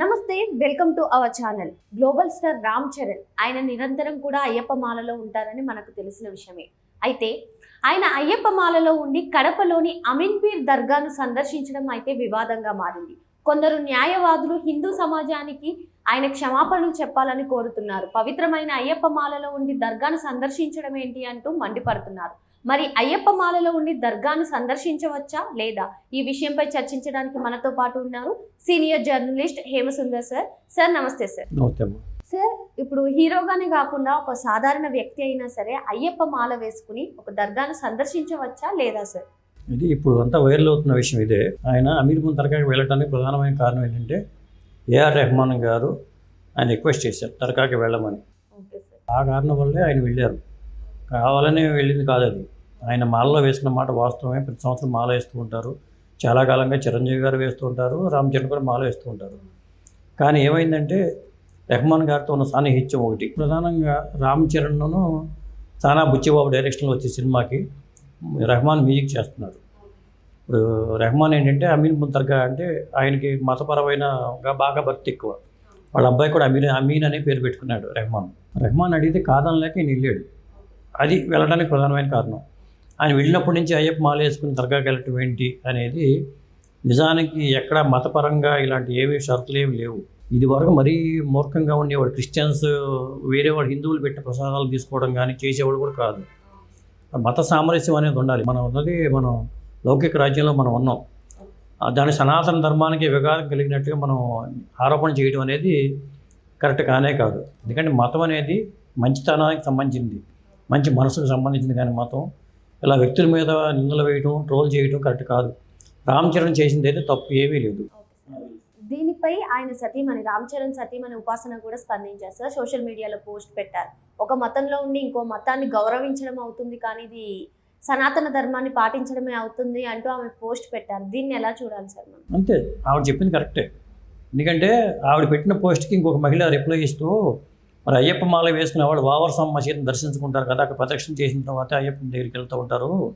Namaste welcome to our channel. Global star Ram Charan ఆయన నిరంతరం కూడా అయ్యప్ప మాలలో ఉంటారని మనకు తెలిసిన విషయమే. అయితే ఆయన అయ్యప్ప మాలలో ఉండి కడపలోని అమీన్పీర్ దర్గాను సందర్శించడం అయితే వివాదంగా మారింది. కొందరు న్యాయవాదులు హిందూ సమాజానికి ఆయన క్షమాపణలు చెప్పాలని కోరుతున్నారు. పవిత్రమైన అయ్యప్ప మాలలో ఉండి దర్గాను సందర్శించడం ఏంటి అంటూ మండిపడుతున్నారు. మరి అయ్యప్ప మాలలో ఉండి దర్గాను సందర్శించవచ్చా లేదా? ఈ విషయంపై చర్చించడానికి మనతో పాటు ఉన్నారు senior journalist Hemasundar sir. Sir namaste sir. Sir ఇప్పుడు హీరోగానే కాకుండా ఒక సాధారణ వ్యక్తి అయినా సరే అయ్యప్ప మాల వేసుకుని ఒక దర్గాను సందర్శించవచ్చా లేదా సార్? ఇది ఇప్పుడు అంతా వైరల్ అవుతున్న విషయం ఇదే. ఆయన అమీర్ మున్ దర్గాకి వెళ్ళడానికి ప్రధానమైన కారణం ఏంటంటే ఏఆర్ రెహమాన్ గారు ఆయన రిక్వెస్ట్ చేశారు దర్గాకి వెళ్ళమని. Okay sir. ఆ కారణం వల్లే ఆయన వెళ్ళారు. కావాలని వెళ్ళింది కాదు అది. ఆయన మాలలో వేసిన మాట వాస్తవమే. ప్రతి సంవత్సరం మాల వేస్తూ ఉంటారు. చాలా కాలంగా చిరంజీవి గారు వేస్తూ ఉంటారు. రామ్ చరణ్ కూడా మాల వేస్తూ ఉంటారు. కానీ ఏమైందంటే రెహమాన్ గారితో ఉన్న సాన్నిహిత్యం ఒకటి. ప్రధానంగా రామ్ చరణ్ను సానా బుచ్చిబాబు డైరెక్షన్లో వచ్చే సినిమాకి రెహమాన్ మ్యూజిక్ చేస్తున్నారు. ఇప్పుడు రెహమాన్ ఏంటంటే అమీన్ ముంతర్గా అంటే ఆయనకి మతపరమైన బాగా భక్తి ఎక్కువ. వాళ్ళ అబ్బాయి కూడా అమీన్ అమీన్ అనే పేరు పెట్టుకున్నాడు రెహమాన్. రెహమాన్ అడిగితే కాదనలేక ఈయన వెళ్ళాడు. అది వెళ్ళడానికి ప్రధానమైన కారణం. ఆయన వెళ్ళినప్పటి నుంచి అయ్యప్ప మాల వేసుకుని దర్గాకి వెళ్ళటం ఏంటి అనేది నిజానికి ఎక్కడ మతపరంగా ఇలాంటి ఏవి షరతులు ఏమి లేవు. ఇది వరకు మరీ మూర్ఖంగా ఉండేవాడు. క్రిస్టియన్స్ వేరే వాడు హిందువులు పెట్టిన ప్రసాదాలు తీసుకోవడం కానీ చేసేవాడు కూడా కాదు. మత సామరస్యం అనేది ఉండాలి. మనం ఉన్నది మనం లౌకిక రాజ్యంలో మనం ఉన్నాం. దాని సనాతన ధర్మానికి విఘాతం కలిగినట్టుగా మనం ఆరోపణ చేయడం అనేది కరెక్ట్ కానే కాదు. ఎందుకంటే మతం అనేది మంచితనానికి సంబంధించింది. మంచి మనసుకు సంబంధించింది కానీ మతం ఇలా వ్యక్తుల మీద నిందలు వేయడం ట్రోల్ చేయడం కరెక్ట్ కాదు. రామ్ చరణ్ చేసింది అయితే తప్పు ఏమీ లేదు. దీనిపై ఆయన సతీమణి రామ్ చరణ్ సతీమణి ఉపాసన కూడా స్పందించారు సార్. సోషల్ మీడియాలో పోస్ట్ పెట్టారు. ఒక మతంలో ఉండి ఇంకో మతాన్ని గౌరవించడం అవుతుంది కానీ ఇది సనాతన ధర్మాన్ని పాటించడమే అవుతుంది అంటూ ఆమె పోస్ట్ పెట్టారు. దీన్ని ఎలా చూడాలి సార్ మనం? అంతే ఆవిడ చెప్పింది కరెక్టే. ఎందుకంటే ఆవిడ పెట్టిన పోస్ట్కి ఇంకొక మహిళ రిప్లై ఇస్తూ మరి అయ్యప్ప మాల వేసుకునే వాళ్ళు వావరస్వామి మసీదుని దర్శించుకుంటారు కదా అక్కడ ప్రదక్షిణ చేసిన తర్వాత అయ్యప్ప దగ్గరికి వెళ్తూ ఉంటారు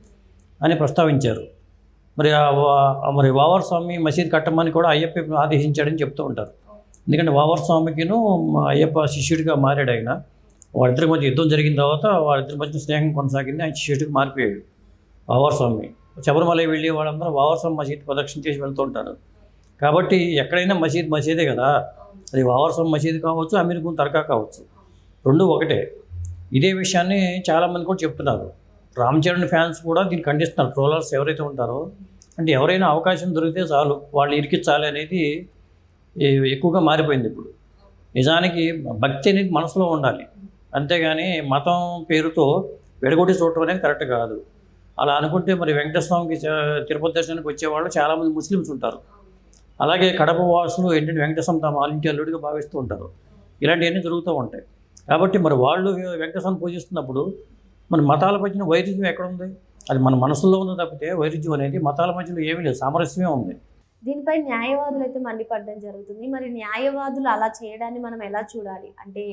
అని ప్రస్తావించారు. మరి వా- మరి వావర్ స్వామి మసీద్ కట్టమని కూడా అయ్యప్ప ఆదేశించాడని చెప్తూ ఉంటారు. ఎందుకంటే వావర్ స్వామికిను మా అయ్యప్ప శిష్యుడిగా మారాడు ఆయన. వాళ్ళిద్దరి మధ్య యుద్ధం జరిగిన తర్వాత వాళ్ళిద్దరి మధ్య స్నేహం కొనసాగింది ఆయన శిష్యుడికి మారిపోయాడు వావర్ స్వామి. శబరిమల వెళ్ళి వాళ్ళందరూ వావర్ స్వామి మసీద్ ప్రదక్షిణ చేసి వెళ్తూ ఉంటారు. కాబట్టి ఎక్కడైనా మసీద్ మసీదే కదా. అది వావర్సం స్వామి మసీద్ కావచ్చు అమీర్ గుం దర్గా కావచ్చు. రెండు ఒకటే. ఇదే విషయాన్ని చాలామంది కూడా చెప్తున్నారు. రామ్ చరణ్ ఫ్యాన్స్ కూడా దీన్ని ఖండిస్తున్నారు. ట్రోలర్స్ ఎవరైతే ఉంటారో అంటే ఎవరైనా అవకాశం దొరికితే చాలు వాళ్ళు ఇరికించాలి అనేది ఎక్కువగా మారిపోయింది ఇప్పుడు. నిజానికి భక్తి అనేది మనసులో ఉండాలి. అంతేగాని మతం పేరుతో వెడగొట్టి చూడటం అనేది కరెక్ట్ కాదు. అలా అనుకుంటే మరి వెంకటస్వామికి తిరుపతి దర్శనానికి వచ్చేవాళ్ళు చాలామంది ముస్లిమ్స్ ఉంటారు. అలాగే కడప వాసులు ఏంటంటే వెంకటేశ్వరం తమ ఆలింటి అల్లుడిగా భావిస్తూ ఉంటారు. ఇలాంటివన్నీ జరుగుతూ ఉంటాయి. కాబట్టి మరి వాళ్ళు వెంకటేశ్వరం పూజిస్తున్నప్పుడు మన మతాల మధ్యన వైరుధ్యం ఎక్కడ ఉంది? అది మన మనసులో ఉంది తప్పితే వైరుధ్యం అనేది మతాల మధ్యలో ఏమీ లేదు సామరస్యమే ఉంది. దీనిపై న్యాయవాదులు అయితే మండిపడడం జరుగుతుంది. మరి న్యాయవాదులు అలా చేయడాన్ని మనం ఎలా చూడాలి? అంటే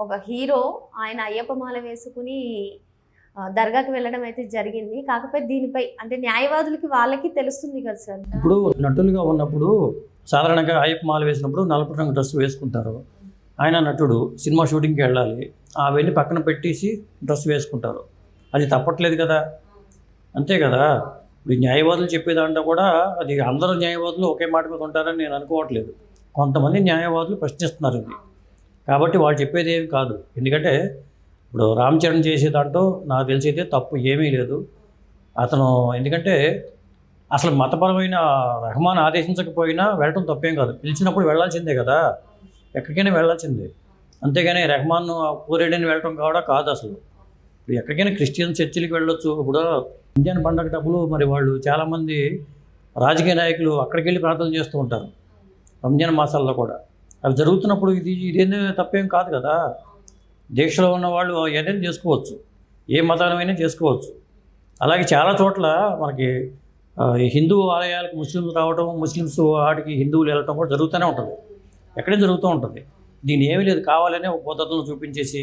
ఒక హీరో ఆయన అయ్యప్ప మాల వేసుకుని దర్గాకి వెళ్ళడం అయితే జరిగింది. కాకపోతే దీనిపై అంటే న్యాయవాదులకి వాళ్ళకి తెలుస్తుంది కదా సార్. ఇప్పుడు నటులుగా ఉన్నప్పుడు సాధారణంగా అయ్యప్ప మాల వేసినప్పుడు నలుపు రంగు డ్రెస్ వేసుకుంటారు. ఆయన నటుడు సినిమా షూటింగ్కి వెళ్ళాలి. అవన్నీ పక్కన పెట్టేసి డ్రెస్ వేసుకుంటారు. అది తప్పట్లేదు కదా. అంతే కదా. ఇప్పుడు న్యాయవాదులు చెప్పేదాంట్లో కూడా అది అందరూ న్యాయవాదులు ఒకే మాట మీద ఉంటారని నేను అనుకోవట్లేదు. కొంతమంది న్యాయవాదులు ప్రశ్నిస్తున్నారు ఇది కాబట్టి వాళ్ళు చెప్పేది ఏమి కాదు. ఎందుకంటే ఇప్పుడు రామ్ చరణ్ చేసే దాంట్లో నాకు తెలిసైతే తప్పు ఏమీ లేదు. అతను ఎందుకంటే అసలు మతపరమైన రెహమాన్ ఆదేశించకపోయినా వెళ్ళటం తప్పేం కాదు. పిలిచినప్పుడు వెళ్ళాల్సిందే కదా. ఎక్కడికైనా వెళ్ళాల్సిందే. అంతేగాని రెహమాన్ కోరేడని వెళ్ళటం కూడా కాదు అసలు. ఇప్పుడు ఎక్కడికైనా క్రిస్టియన్ చర్చిలకు వెళ్ళొచ్చు. ఇప్పుడు ఇండియన్ పండగ డబ్బులు మరి వాళ్ళు చాలామంది రాజకీయ నాయకులు అక్కడికి వెళ్ళి ప్రార్థన చేస్తూ ఉంటారు. రంజాన్ మాసాల్లో కూడా. అవి జరుగుతున్నప్పుడు ఇది ఇదేంది తప్పేం కాదు కదా. దీక్షలో ఉన్న వాళ్ళు ఏదైనా చేసుకోవచ్చు. ఏ మతానమైనా చేసుకోవచ్చు. అలాగే చాలా చోట్ల మనకి హిందూ ఆలయాలకు ముస్లింలు రావడం ముస్లిమ్స్ వాటికి హిందువులు వెళ్ళటం కూడా జరుగుతూనే ఉంటుంది. ఎక్కడే జరుగుతూ ఉంటుంది. దీని ఏమీ లేదు. కావాలనే ఒక పద్ధతులను చూపించేసి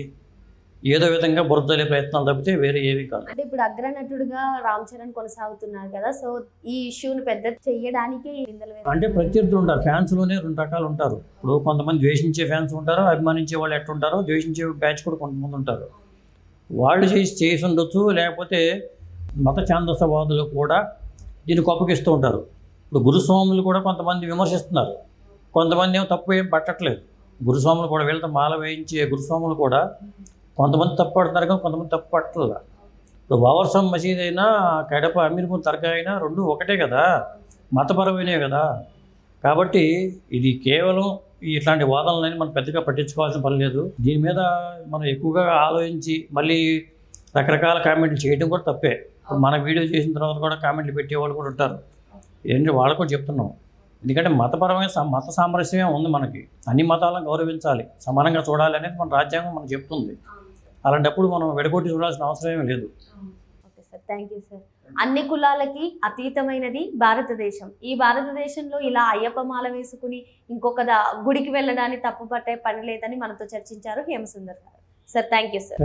ఏదో విధంగా బురదలే ప్రయత్నాలు తప్పితే వేరే ఏవి కాదు. అంటే ఇప్పుడు అగ్రనటుడుగా రామ్ చరణ్ కొనసాగుతున్నారు కదా సో ఈ ఇష్యూని పెద్ద వేస్తున్నారు. అంటే ప్రత్యర్థులు ఉంటారు ఫ్యాన్స్లోనే రెండు రకాలు ఉంటారు. ఇప్పుడు కొంతమంది ద్వేషించే ఫ్యాన్స్ ఉంటారు అభిమానించే వాళ్ళు ఎట్లుంటారో ద్వేషించే బ్యాచ్ కూడా కొంతమంది ఉంటారు. వాళ్ళు చేసి చేసి ఉండొచ్చు లేకపోతే మత ఛాందసవాదులు కూడా దీన్ని కొప్పగిస్తూ ఉంటారు. ఇప్పుడు గురుస్వాములు కూడా కొంతమంది విమర్శిస్తున్నారు. కొంతమంది ఏమో తప్పు ఏం పట్టట్లేదు. గురుస్వాములు కూడా వీళ్ళతో మాల వేయించే గురుస్వాములు కూడా కొంతమంది తప్పు పడుతున్నారు కానీ కొంతమంది తప్పు పట్టలేదు ఇప్పుడు వావర్సం మసీద్ అయినా కడప అమీర్పూర్ దర్గా అయినా రెండు ఒకటే కదా. మతపరమైనవి కదా. కాబట్టి ఇది కేవలం ఇట్లాంటి వాదనలని మనం పెద్దగా పట్టించుకోవాల్సిన పని లేదు. దీని మీద మనం ఎక్కువగా ఆలోచించి మళ్ళీ రకరకాల కామెంట్లు చేయడం కూడా తప్పే. మన వీడియో చేసిన తర్వాత కూడా కామెంట్లు పెట్టేవాళ్ళు కూడా ఉంటారు. ఏంటి వాళ్ళకు కూడా చెప్తున్నాం. ఎందుకంటే మతపరమైన మత సామరస్యమే ఉంది మనకి. అన్ని మతాలను గౌరవించాలి. సమానంగా చూడాలి అనేది మన రాజ్యాంగం మనకు చెప్తుంది. అలాంటప్పుడు మనం విడగొట్టి చూడాల్సిన అవసరం ఏమీ లేదు. Okay sir thank you sir. అన్ని కులాలకి అతీతమైనది భారతదేశం. ఈ భారతదేశంలో ఇలా అయ్యప్ప మాల వేసుకుని ఇంకొక గుడికి వెళ్ళడానికి తప్పు పట్టే పని లేదని మనతో చర్చించారు హేమసుందర్ గారు. Sir thank you sir.